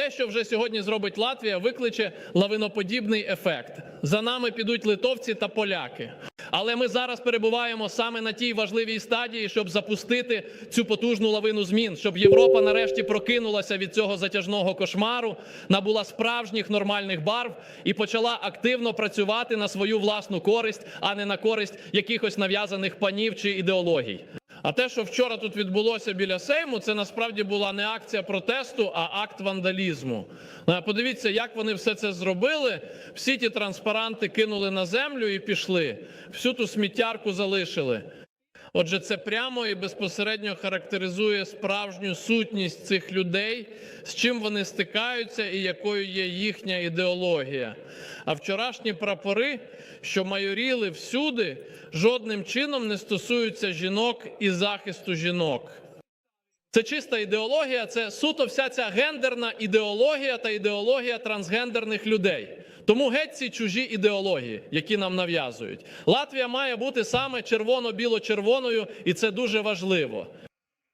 Те, що вже сьогодні зробить Латвія, викличе лавиноподібний ефект. За нами підуть литовці та поляки. Але ми зараз перебуваємо саме на тій важливій стадії, щоб запустити цю потужну лавину змін, щоб Європа нарешті прокинулася від цього затяжного кошмару, набула справжніх нормальних барв і почала активно працювати на свою власну користь, а не на користь якихось нав'язаних панів чи ідеологій. А те, що вчора тут відбулося біля Сейму, це насправді була не акція протесту, а акт вандалізму. Е, Подивіться, як вони все це зробили. Всі ті транспаранти кинули на землю і пішли. Всю ту сміттярку залишили. Отже, це прямо і безпосередньо характеризує справжню сутність цих людей, з чим вони стикаються і якою є їхня ідеологія. А вчорашні прапори, що майоріли всюди, жодним чином не стосуються жінок і захисту жінок. Це чиста ідеологія, це суто вся ця гендерна ідеологія та ідеологія трансгендерних людей. Тому геть ці чужі ідеології, які нам нав'язують. Латвія має бути саме червоно-біло-червоною, і це дуже важливо.